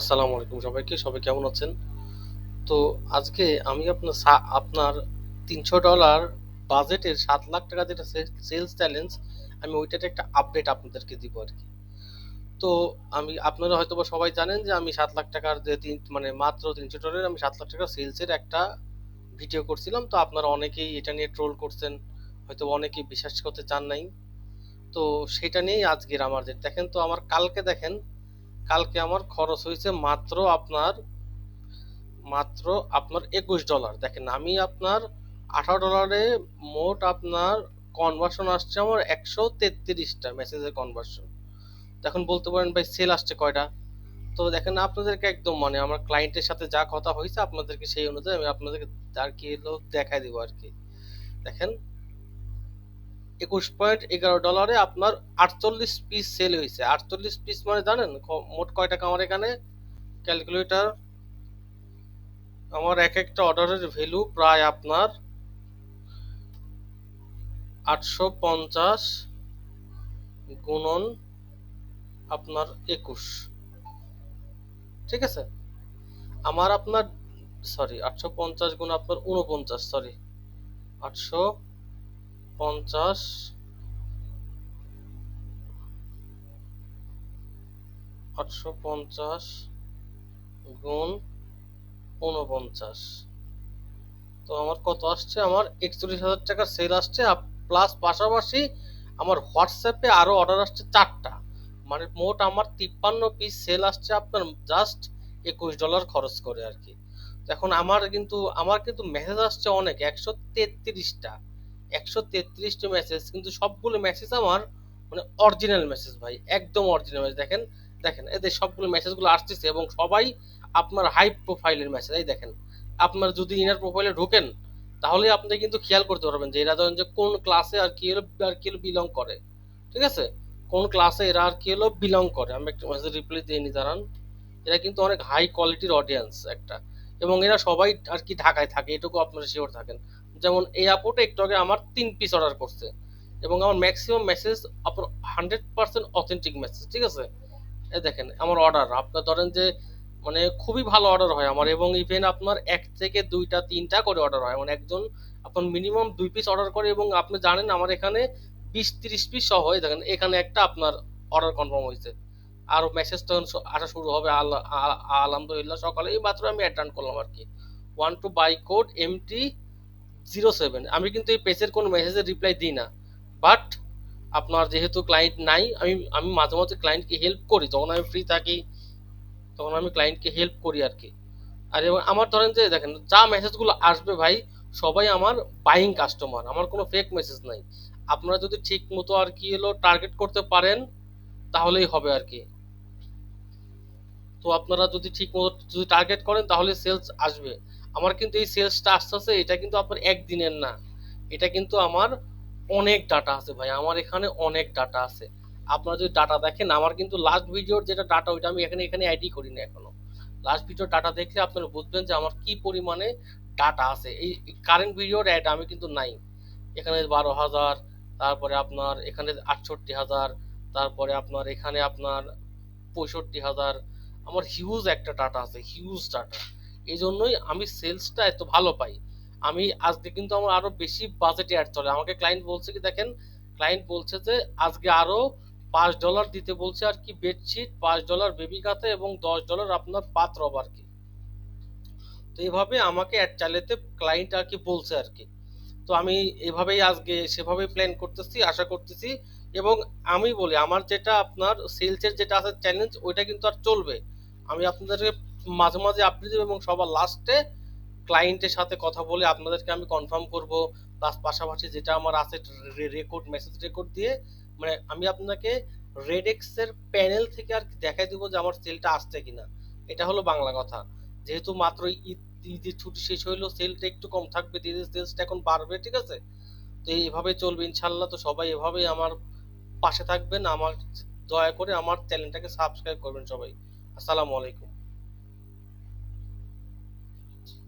আসসালামু আলাইকুম সবাইকে, সবাই কেমন আছেন? তো আজকে আমি আপনার আপনার তিনশো ডলার বাজেটের সাত লাখ টাকা যেটা সেলস চ্যালেঞ্জ আমি ওইটার একটা আপডেট আপনাদেরকে দিব আর কি। তো আমি, আপনারা হয়তো বা সবাই জানেন যে আমি সাত লাখ টাকার যে তিন মানে মাত্র তিনশো ডলারের আমি সাত লাখ টাকার সেলসের একটা ভিডিও করছিলাম। তো আপনারা অনেকেই এটা নিয়ে ট্রোল করছেন, হয়তো অনেকেই বিশ্বাস করতে চান নাই। তো সেটা নিয়েই আজকের আমার দেখেন তো আমার কালকে দেখেন কালকে আমার খরচ হয়েছে মাত্র আপনার মাত্র আপনার একুশ ডলার দেখেন, আমি আপনার আঠারো ডলারে মোট আপনার কনভার্সন আসছে আমার একশো তেত্রিশটা মেসেজের কনভার্সন এখন বলতে পারেন ভাই সেল আসছে কয়টা? তো দেখেন, আপনাদেরকে একদম মানে আমার ক্লায়েন্টের সাথে যা কথা হয়েছে, আপনাদেরকে সেই অনুযায়ী আমি আপনাদেরকে আর কি দেখাই দিব আর কি। দেখেন একুশ পয়েন্ট এগারো ডলারে আপনার আটচল্লিশ পিস সেল হয়েছে। আটচল্লিশ পিস মানে জানেন মোট কয় টাকা আমার এখানে? ক্যালকুলেটর আমার এক একটা অর্ডারের ভ্যালু প্রায় আপনার আটশো পঞ্চাশ গুণন আপনার একুশ। ঠিক আছে? আমার আপনার সরি আটশো পঞ্চাশ গুণ আপনার উনপঞ্চাশ সরি আটশো পঞ্চাশ। আটশো পঞ্চাশ গুণ উনপঞ্চাশ তো আমার কত আসছে? আমার একচল্লিশ হাজার টাকার সেল আসছে প্লাস পাশাপাশি আমার হোয়াটসঅ্যাপে আরও অর্ডার আসছে চারটা। মানে মোট আমার তিপ্পান্ন পিস সেল আসছে আপনার জাস্ট একুশ ডলার খরচ করে আর কি। এখন আমার কিন্তু আমার কিন্তু মেসেজ আসছে অনেক, একশো তেত্রিশটা। একশো তেত্রিশটা মেসেজ কিন্তু সবগুলো মেসেজ আমার মানে অরিজিনাল মেসেজ ভাই, একদম অরিজিনাল মেসেজ দেখেন দেখেন এদের সবগুলো মেসেজগুলো আসতেছে এবং সবাই আপনার হাই প্রোফাইলের মেসেজ এই দেখেন, আপনার যদি ইনার প্রোফাইলে ঢোকেন, তাহলে আপনি কিন্তু খেয়াল করতে পারবেন যে এরা ধরেন যে কোন ক্লাসে আর কি হলো, আর কি হলো বিলং করে, ঠিক আছে? কোন ক্লাসে এরা আর কি হলো বিলং করে? আমি একটা মেসেজ রিপ্লাই দিয়ে নি দাঁড়ান। এরা কিন্তু অনেক হাই কোয়ালিটির অডিয়েন্স একটা। এবং এরা সবাই আর কি ঢাকায় থাকে, এটুকু আপনারা শিওর থাকেন। যেমন এই আপোর্টে একটু আগে আমার তিন পিস অর্ডার করছে এবং আমার ম্যাক্সিমাম মেসেজ আপনার হান্ড্রেড পার্সেন্ট অথেন্টিক মেসেজ ঠিক আছে? এই দেখেন, আমার অর্ডার আপনার ধরেন যে মানে খুবই ভালো অর্ডার হয় আমার এবং ইভেন আপনার এক থেকে দুইটা, তিনটা করে অর্ডার হয়। মানে একজন আপনার মিনিমাম দুই পিস অর্ডার করে এবং আপনি জানেন আমার এখানে বিশ তিরিশ পিস সহ হয় দেখেন, এখানে একটা আপনার অর্ডার কনফার্ম হয়েছে। আর মেসেজ তখন আসা শুরু হবে, আল- আলহামদুলিল্লাহ সকালে এই মাত্র আমি অ্যাটেন্ড করলাম আর কি। One two by code MT zero seven আমি কিন্তু এই পেজের কোনো মেসেজের রিপ্লাই দিই না। বাট আপনার যেহেতু ক্লায়েন্ট নাই, আমি আমি মাঝে মাঝে ক্লায়েন্টকে হেল্প করি। যখন আমি ফ্রি থাকি, তখন আমি ক্লায়েন্টকে হেল্প করি আর কি। আর আমার ধরেন যে, দেখেন, যা মেসেজগুলো আসবে ভাই, সবাই আমার বাইং কাস্টমার আমার কোনো ফেক মেসেজ নাই। আপনারা যদি ঠিক মতো আর কি হলো টার্গেট করতে পারেন, তাহলেই হবে আর কি। তো আপনারা যদি ঠিক মতো, যদি টার্গেট করেন, তাহলে সেলস আসবে। আমার কিন্তু এই সেলসটা আসতেছে এটা কিন্তু আপনার একদিনের না। এটা কিন্তু আমার অনেক ডাটা আছে ভাই। আমার এখানে অনেক ডাটা আছে। আপনারা যদি ডাটা দেখেন, আমার কিন্তু লাস্ট ভিডিওর যেটা ডাটা ওইটা আমি এখানে এখানে অ্যাডই করি না এখনও। লাস্ট ভিডিওর ডাটা দেখলে আপনারা বুঝবেন যে আমার কি পরিমাণে ডাটা আছে। এই কারেন্ট ভিডিওর অ্যাড আমি কিন্তু নাই। এখানে বারো হাজার, তারপরে আপনার এখানে আটষট্টি হাজার, তারপরে আপনার এখানে আপনার পঁয়ষট্টি হাজার। আমার হিউজ একটা ডাটা আছে হিউজ ডাটা এই জন্যই আমি সেলসটা এত ভালো পাই। আমি আজকে কিন্তু আমার আরও বেশি বাজেটে অ্যাড চলে। আমাকে ক্লায়েন্ট বলছে কি, দেখেন ক্লায়েন্ট বলছে যে, আজকে আরও পাঁচ ডলার দিতে বলছে আর কি বেডশিট পাঁচ ডলার বেবি কাতে এবং দশ ডলার আপনার পাত্র আর কি। তো এইভাবে আমাকে অ্যাড চালাতে ক্লায়েন্ট আর কি বলছে আর কি। তো আমি এভাবেই আজকে সেভাবেই প্ল্যান করতেছি, আশা করতেছি এবং আমি বলি, আমার যেটা আপনার সেলসের যেটা আছে চ্যালেঞ্জ ওইটা কিন্তু আর চলবে। আমি আপনাদেরকে মাঝে মাঝে আপডেট দেবো এবং সবার লাস্টে ক্লায়েন্টের সাথে কথা বলে আপনাদেরকে আমি কনফার্ম করব। প্লাস পাশাপাশি যেটা আমার আছে রেকর্ড মেসেজ রেকর্ড দিয়ে মানে আমি আপনাকে রেডেক্স এর প্যানেল থেকে আর দেখাই দিব যে আমার সেলটা আসছে কিনা। এটা হলো বাংলা কথা। যেহেতু মাত্র ঈদ, ঈদের ছুটি শেষ হইল সেলটা একটু কম থাকবে, ধীরে সেলসটা এখন বাড়বে, ঠিক আছে? তো এইভাবে চলবে ইনশাল্লাহ তো সবাই এভাবেই আমার পাশে থাকবেন। আমার দয়া করে আমার চ্যানেলটাকে সাবস্ক্রাইব করবেন সবাই। আসসালামু আলাইকুম।